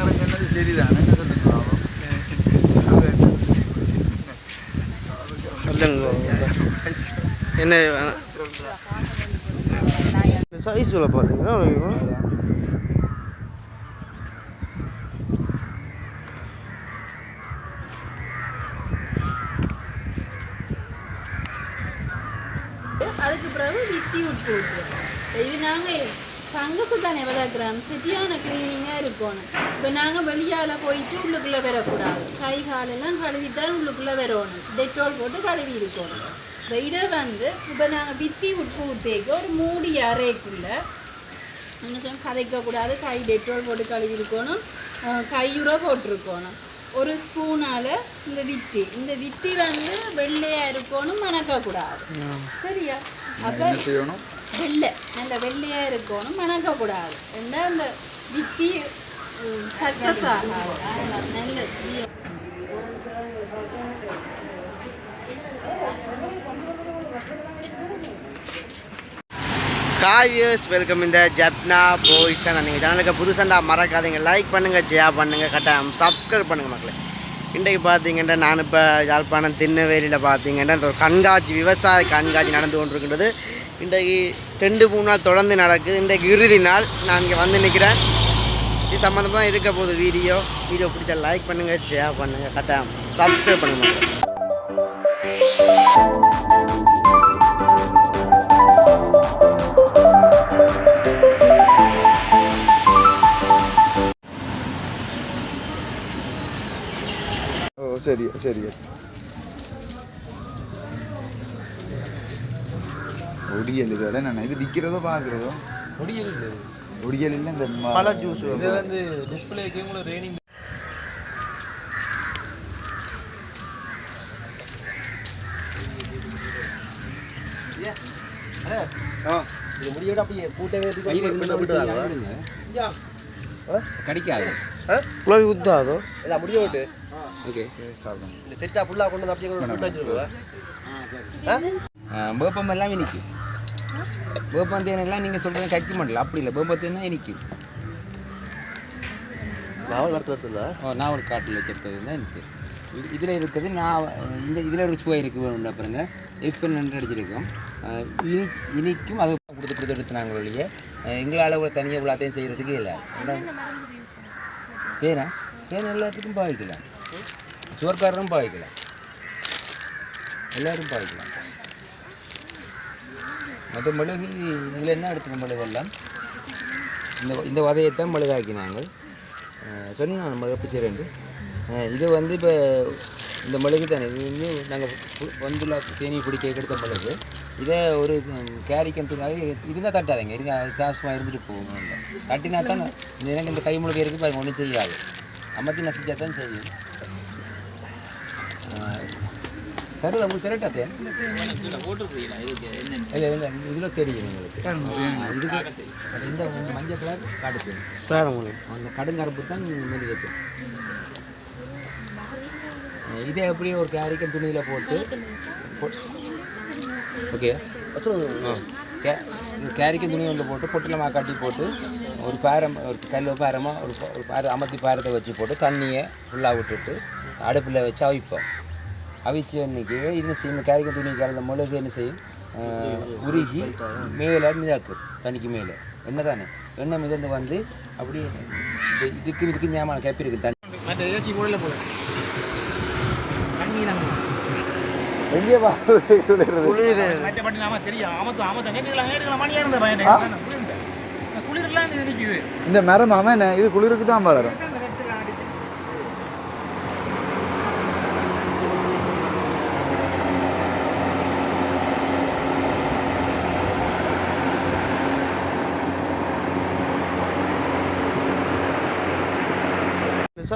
வீட்டுக்காரங்க சொன்னது சரிதான். என்ன சொல்லுங்க என்ன சைஸில் பார்த்தீங்கன்னா அதுக்கு பிறகு வித்தி விட்டு இது நாங்கள் ஃபங்கஸை தானே வளர்க்குறோம் சரியான க்ளீனிங்காக இருக்கணும் இப்போ நாங்கள் வெளியால் போயிட்டு உள்ளுக்குள்ளே வரக்கூடாது. கை காலெல்லாம் கழுவிட்டால் உள்ளுக்குள்ளே வரணும். டெட்டால் போட்டு கழுவி இருக்கணும். இப்போ இதை வந்து இப்போ நாங்கள் வித்தி உப்பு ஒரு மூடி அறைக்குள்ளே என்ன சொல்ல கதைக்கக்கூடாது கை டெட்டால் போட்டு கழுவி இருக்கணும். கையுறை போட்டிருக்கணும். ஒரு ஸ்பூனால் இந்த வித்தி. இந்த வித்தி வந்து வெள்ளையாக இருக்கணும் மணக்கக்கூடாது சரியா? அப்போ செய்யணும்? வெள்ளை நல்ல வெள்ளையாக இருக்கணும் மணக்கக்கூடாது. என்ன அந்த வித்தி சக்ஸஸ் ஆகாது. நல்ல காவியர்ஸ் வெல்கம் இந்த ஜப்னா பாய்ஸ் நீங்கள் சேனலுக்கு புதுசாக மறக்காதீங்க. லைக் பண்ணுங்கள் ஜெயா பண்ணுங்கள் கட்டாயம் சப்ஸ்கிரைப் பண்ணுங்கள் மக்களே. இன்றைக்கு பார்த்தீங்கன்னா நான் இப்போ யாழ்ப்பாணம் திருநெல்வேலியில் பார்த்தீங்கன்னா இந்த ஒரு கண்காட்சி விவசாய கண்காட்சி நடந்து கொண்டிருக்கின்றது. இன்றைக்கு ரெண்டு மூணு நாள் தொடர்ந்து நடக்குது. இன்றைக்கு இறுதி நாள். நான் இங்கே வந்து நிற்கிறேன் இது சம்மந்தமாக தான் இருக்க போகுது வீடியோ. வீடியோ பிடிச்சா லைக் பண்ணுங்கள் ஷேர் பண்ணுங்கள் கட்டாயம் சப்ஸ்கிரைப் பண்ணுங்கள் ஓ சரி சரி. ஒடியல் இதோட நான் இது விற்கிறதோ பார்க்குறதோ? முடியல இல்லை. ஒடியல் இல்லை இந்த பல ஜூஸ் இது வந்து டிஸ்பிளேக்கு உங்களுக்கு ரெய்னிங் இது முடியோட அப்படியே கூட்டவே கடிக்காது. குழவி குத்தாதோ இல்லை முடிய விட்டு ஓகே. இந்த செட்டா ஃபுல்லாக கொண்டு வந்து அப்படியே கொண்டு வச்சுருக்கோம். வேப்பம் எல்லாம் இனிக்கும் வேப்பம் தேனெல்லாம் நீங்கள் சொல்கிறது கட்டி மாட்டல அப்படி இல்லை. வேப்பம் தேனா இனிக்கும் நாவல் வரத்துல ஓ நான் ஒரு காட்டில் வச்சிருக்கிறது தான் எனக்கு இதில் இருக்கிறது நான் இந்த இதில் ஒரு சுவை இருக்கு வேணும் பாருங்க. எஃப்என் நன்று அடிச்சிருக்கோம். இனி இனிக்கும் அது கொடுத்து கொடுத்து எடுத்து நாங்கள் எங்களால் ஒரு தனியாக எல்லாத்தையும் செய்கிறதுக்கே இல்லை. தேனா தேன் எல்லாத்துக்கும் பாவிக்கலாம். சுவர்காரரும் பாவிக்கலாம். எல்லாரும் பாவிக்கலாம். மற்ற மிளகு இதில் என்ன எடுத்துக்க மிளகு இந்த இந்த வதையைத்தான் மிளகாக்கினாங்க நாங்கள் நான் மிளகு எப்படி செய்கிறேன் இது வந்து இப்போ இந்த மிளகு தானே இது வந்து நாங்கள் வந்துள்ள தேனி பிடிக்க எடுத்த மிளகு. இதை ஒரு கேரி தூங்காது இருந்தால் தட்டாதீங்க இருந்தால் சாசமாக இருந்துட்டு போகும். தட்டினா தான் இந்த எனக்கு இந்த கை முழுக்க இருக்குது பாருங்கள் ஒன்றும் செய்யாது. அமர்த்தி நசிச்சா தான் செய்யும். தருதா உங்களுக்கு திரட்டாத்தே இல்லை இல்லை இதில் தெரியும் உங்களுக்கு. இந்த மஞ்சள் கலர் காட்டுது பேர. முடியும் அந்த கடுங்கருப்பு தான் மெழுகுது இதே எப்படி ஒரு கேரிக்கன் துணியில் போட்டு ஓகே. கே கேரிக்கன் துணி ஒன்று போட்டு பொட்டிலமாக கட்டி போட்டு ஒரு பேரம் ஒரு கல் பேரமாக ஒரு ஒரு பேர அமர்த்தி பேரத்தை வச்சு போட்டு தண்ணியை ஃபுல்லாக விட்டுட்டு அடுப்பில் வச்சு அவிப்போம். அவிச்ச அன்னைக்கு இது செய்யும் இந்த கேரிக்கன் துணி கலந்த மிளகு என்ன செய்யும் உருகி மேலே மிதக்கும் தண்ணிக்கு மேலே எண்ணெய் தானே எண்ணெய் மிதந்து வந்து அப்படியே இது- இதுக்கு இதுக்கு ஞாபகம் கேப்பி இருக்கு தண்ணி எங்கே வா மற்றபடி நாம தெரியும் ஆமத்து ஆமத்து கேட்டுக்கலாம் கேட்டுக்கலாம் மணியாக இருந்த பையன் குளிரெல்லாம் நிற்குது இந்த மரம் அவன் இது குளிருக்கு தான் வளரும்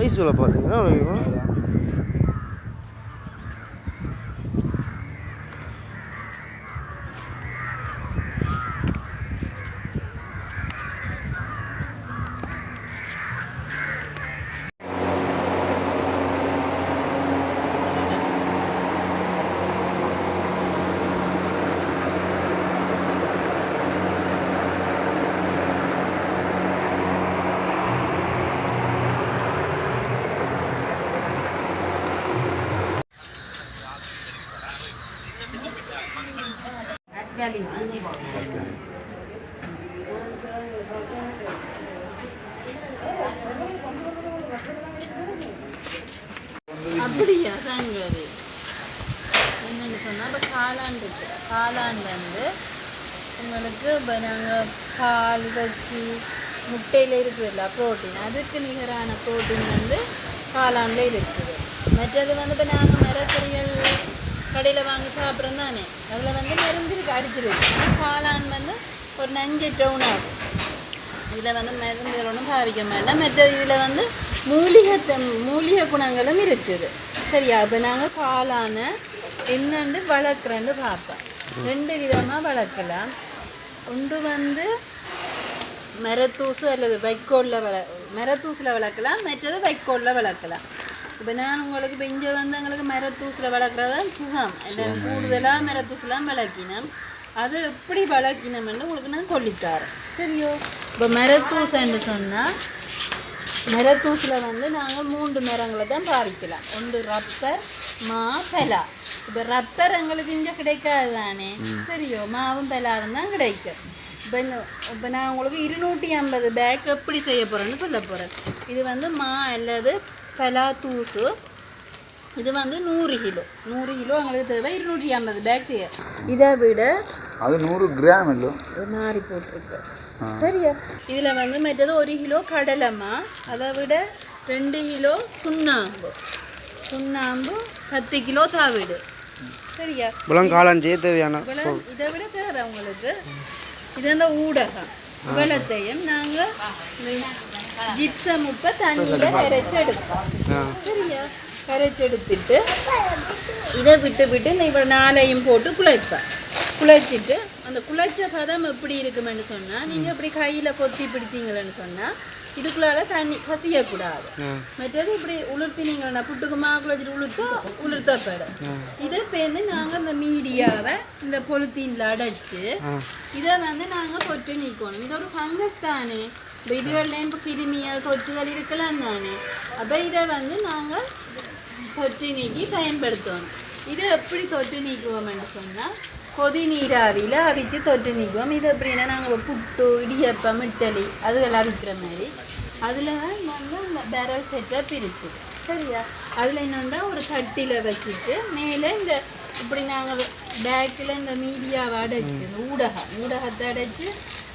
சைஸில் பார்த்தீங்கன்னா அப்படியா சங்கரி? என்னன்னு சொன்னால் இப்போ காளான் இருக்கு. காளான் வந்து உங்களுக்கு இப்போ நாங்கள் பால் வச்சு முட்டையில் இருக்குதுல்ல ப்ரோட்டீன் அதுக்கு நிகரான ப்ரோட்டீன் வந்து காளானில் இருக்குது. மற்றது வந்து இப்போ நாங்கள் மரக்கறிகள் கடையில் வாங்கி சாப்பிட்றோம் தானே அதில் வந்து மருந்துருக்கு அடிச்சிருக்கு ஆனால் காளான் வந்து ஒரு நஞ்சு டவுன் ஆகும் இதில் வந்து மருந்து ஒன்றும் பாவிக்க மாட்டோம் மற்ற இதில் வந்து மூலிகை மூலிகை குணங்களும் இருக்குது சரியா இப்போ நாங்கள் காளான என்னண்டு வளர்க்குறேன்னு பார்ப்போம் ரெண்டு விதமாக வளர்க்கலாம் ஒன்று வந்து மரத்தூசு அல்லது வைக்கோலில் வள மரத்தூசில் வளர்க்கலாம் மற்றது வைக்கோலில் வளர்க்கலாம் இப்போ நான் உங்களுக்கு இப்போ இங்கே வந்து எங்களுக்கு மரத்தூசில் வளர்க்குறது சுகம் இல்லை கூடுதலாக மரத்தூசிலாம் வளர்க்கினோம் அது எப்படி வளர்க்கினோம்னு உங்களுக்கு நான் சொல்லித்தரேன் சரியோ இப்போ மரத்தூசன்னு சொன்னால் மரத்தூசில் வந்து நாங்கள் மூன்று மரங்களை தான் பாவிக்கலாம் ஒன்று ரப்பர் மா பெலா இப்போ ரப்பர் எங்களுக்கு இங்கே கிடைக்காது தானே சரியோ மாவும் பெலாவும் தான் கிடைக்கும் இப்போ இப்போ நான் உங்களுக்கு இருநூற்றி ஐம்பது பேக் எப்படி செய்ய போகிறேன்னு சொல்ல போகிறேன் இது வந்து மா அல்லது பெலா தூசு. இது வந்து நூறு கிலோ. நூறு கிலோ எங்களுக்கு தேவை இருநூற்றி ஐம்பது பேக் செய்ய இதை விட அது நூறு கிராம் இல்லை. ஒரு நாரி போட்டிருக்கு. சரியா? இதில் வந்து மற்றது ஒரு கிலோ கடலைமா அதை விட ரெண்டு கிலோ சுண்ணாம்பு. சுண்ணாம்பு பத்து கிலோ தவிடு. சரியா? செய்ய தேவையான இதை விட தேவை உங்களுக்கு. இது அந்த ஊடகம். இவ்வளத்தையும் நாங்கள் ஜிப்சம் உப்பை தண்ணியில் கரைச்சி எடுப்போம் சரியா கரைச்சி எடுத்துட்டு இதை விட்டு விட்டு இவ்வளோ நாளையும் போட்டு குழைப்பேன் குழைச்சிட்டு அந்த குழைச்ச பதம் எப்படி இருக்குமென்னு சொன்னால் நீங்கள் இப்படி கையில் கொத்தி பிடிச்சிங்களேன்னு சொன்னால் இதுக்குள்ளால தண்ணி கசியக்கூடாது மற்றது இப்படி உளுர்த்தினீங்கன்னா புட்டுக்கு மா குழைச்சிட்டு உளுர்த்தா உளுர்த்தப்படும் இதை பேர்ந்து நாங்கள் இந்த மீடியாவை இந்த பொலித்தீனில் அடைச்சு இதை வந்து நாங்கள் தொற்று நீக்கணும் இது ஒரு ஃபங்கஸ் தானே இப்போ இதுகள்லேயும் இப்போ கிருமிகள் தொற்றுகள் இருக்கலாம் தானே அப்போ இதை வந்து நாங்கள் தொற்று நீக்கி பயன்படுத்தணும் இது எப்படி தொற்று நீக்குவோம்னு சொன்னால் கொதி நீராவியில் அவிச்சு தொற்று நீக்குவோம் இது எப்படின்னா நாங்கள் புட்டு இடியப்பம் இட்டலி அதுகள் அவிக்கிற மாதிரி அதில் வந்து அந்த பேரல் செட்டப் இருக்குது சரியா அதில் என்னென்னா ஒரு தட்டில் வச்சுட்டு மேலே இந்த இப்படி நாங்கள் பேக்கில் இந்த மீடியாவை அடைச்சு இந்த ஊடகம் ஊடகத்தை அடைச்சு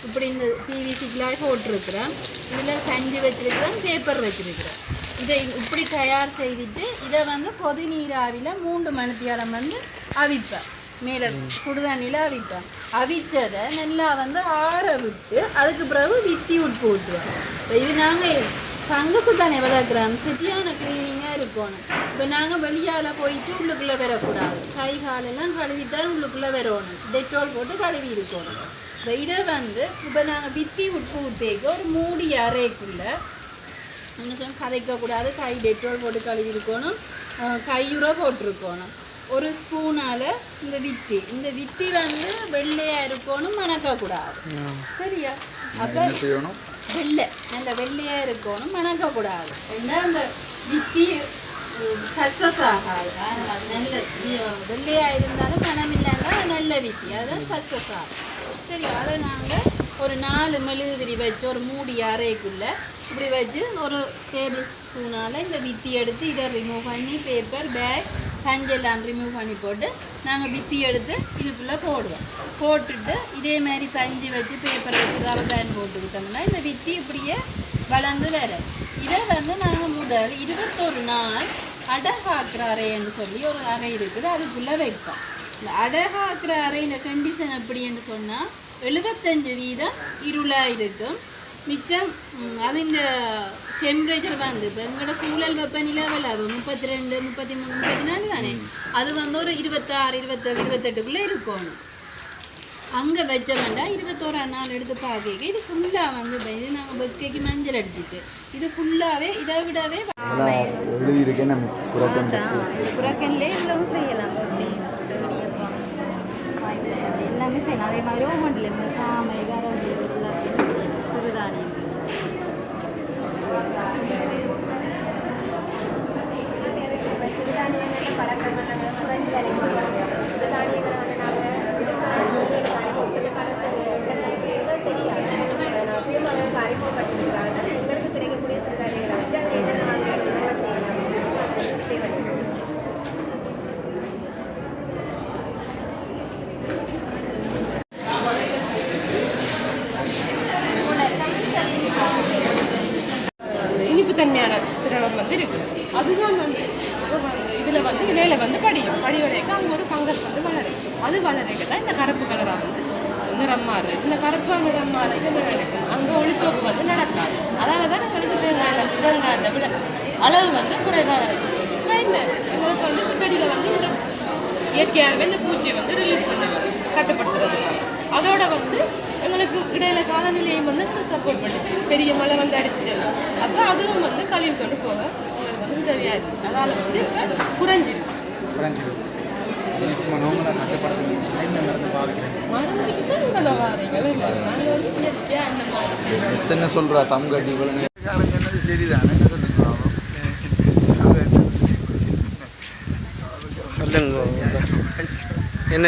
இப்படி இந்த பிவிசிக்கெலாம் போட்டிருக்கிறேன். இதில் கஞ்சி வச்சுருக்கிறேன் பேப்பர் வச்சுருக்கிறேன். இதை இப்படி தயார் செய்துட்டு இதை வந்து பொது நீராவியில் மூன்று மணித்தியாலம் வந்து அவிப்பேன். மேலே சுடுதண்ணியில் அவிப்பேன். அவிச்சதை நல்லா வந்து ஆற விட்டு அதுக்கு பிறகு வித்தி உட்பு ஊற்றுவேன். இப்போ இது நாங்கள் ஃபங்கஸு தானே வளர்க்குறோம் சரியான க்ளீனிங்காக இருக்கணும். இப்போ நாங்கள் வெளியால் போயிட்டு உள்ளுக்குள்ளே வரக்கூடாது. கை காலெல்லாம் கழுவிட்டால் உள்ளுக்குள்ளே வரணும். டெட்டால் போட்டு கழுவி இருக்கணும். இதை வந்து இப்போ நாங்கள் வித்தி உட்பு ஊற்றேக்க ஒரு மூடி அறைக்குள்ளே என்ன சொல்ல கதைக்கக்கூடாது கை டெட்ரோல் போட்டு கழுவி இருக்கணும் கையுறை போட்டிருக்கணும். ஒரு ஸ்பூனால் இந்த வித்தி. இந்த வித்தி வந்து வெள்ளையாக இருக்கணும் மணக்கக்கூடாது சரியா? அப்போ என்ன வெள்ளை. நல்ல வெள்ளையாக இருக்கணும் மணக்கக்கூடாது ஏன்னா அந்த வித்தி சக்ஸஸ் ஆகாது. நல்ல வெள்ளையாக இருந்தாலும் மனம் இல்லைன்னா நல்ல வித்தி. அதுதான் சக்ஸஸ் ஆகும். சரி அதை நாங்கள் ஒரு நாலு மெழுகுதிரி வச்சு ஒரு மூடி அறைக்குள்ளே இப்படி வச்சு ஒரு டேபிள் ஸ்பூனால் இந்த வித்தி எடுத்து இதை ரிமூவ் பண்ணி பேப்பர் பேக் பஞ்செல்லாம் ரிமூவ் பண்ணி போட்டு நாங்கள் வித்தி எடுத்து இதுக்குள்ளே போடுவோம். போட்டுட்டு இதே மாதிரி பஞ்சு வச்சு பேப்பர் வச்சு ரப்பர் பேண்ட் போட்டுக்கிட்டோம்னா இந்த வித்தி இப்படியே வளர்ந்து வரும். இதை வந்து நாங்கள் முதல் இருபத்தொரு நாள் அடகாக்குற அறைன்னு சொல்லி ஒரு அறை இருக்குது அதுக்குள்ளே வைப்போம். இந்த அடகாக்குற அறையின் கண்டிஷன் எப்படின்னு சொன்னால் எழுபத்தஞ்சு வீதம் இருளாக இருக்கும். மிச்சம் ம், அதின் டெம்பரேச்சர் வந்து இப்போ எங்களோட சூழல் வெப்பநிலை எவ்வளவு? முப்பத்தி ரெண்டு முப்பத்தி மூணு முப்பத்தி நாலு தானே? அது வந்து ஒரு இருபத்தாறு இருபத்தேழு இருபத்தெட்டுக்குள்ளே இருக்கணும் அங்கே வச்ச வேண்டாம் இருபத்தோராம் நாள் எடுத்து பார்க்க இது ஃபுல்லாக வந்து இது நாங்கள் வெக்கைக்கு மஞ்சள் அடிச்சிட்டு. இது ஃபுல்லாகவே இதை விடவே புறக்கல்லே இவ்வளவும் செய்யலாம் ரொட்டி தேடியப்பம் இது எல்லாமே செய்யலாம் அதே மாதிரி ஓமண்டில் சாமை வரகு சிறுதானியம் செய்யலாம் சிறுதானியங்கள் சிறுதானியங்களில் பழக்கங்கள் குறைஞ்ச சிறுதானியங்களை வந்து நாங்கள் உப்புத்தன்மையான திரவம் வந்து இருக்கு அதுதான் வந்து இப்போ வந்து இதில் வந்து இலையில வந்து படியும் படிவடைக்கு அங்கே ஒரு ஃபங்கஸ் வந்து வளரும் அது வளரைக்கு தான் இந்த கருப்பு கலராக வந்து நிறம் மாறுது இந்த கருப்பு நிறம் மாறுறது என்ன நடக்கும் அங்கே ஒளிச்சோப்பு வந்து நடக்காது அதனால தான் எங்களுக்கு தேங்காய் தேங்காய் விட அளவு வந்து குறைவாக இருக்குது இப்போ என்ன எங்களுக்கு வந்து முன்னாடியில் வந்து இந்த இயற்கையாகவே இந்த பூச்சியை வந்து ரிலீஸ் பண்ணுறது கட்டுப்படுத்துறது. அதோட வந்து எங்களுக்கு இடையில காலநிலையும் வந்து எங்களுக்கு சப்போர்ட் பண்ணுச்சு. பெரிய மழை வந்து அடிச்சுட்டு. அப்போ அதுவும் வந்து கழிவு கொண்டு போக எங்களுக்கு வந்து உதவியாக இருந்துச்சு அதனால் வந்து இப்போ குறைஞ்சிருக்கு. மிஸ் என்ன சொல்கிறா தம் கட்டி சரிதான் என்ன சொல்லுங்க சொல்லுங்க என்ன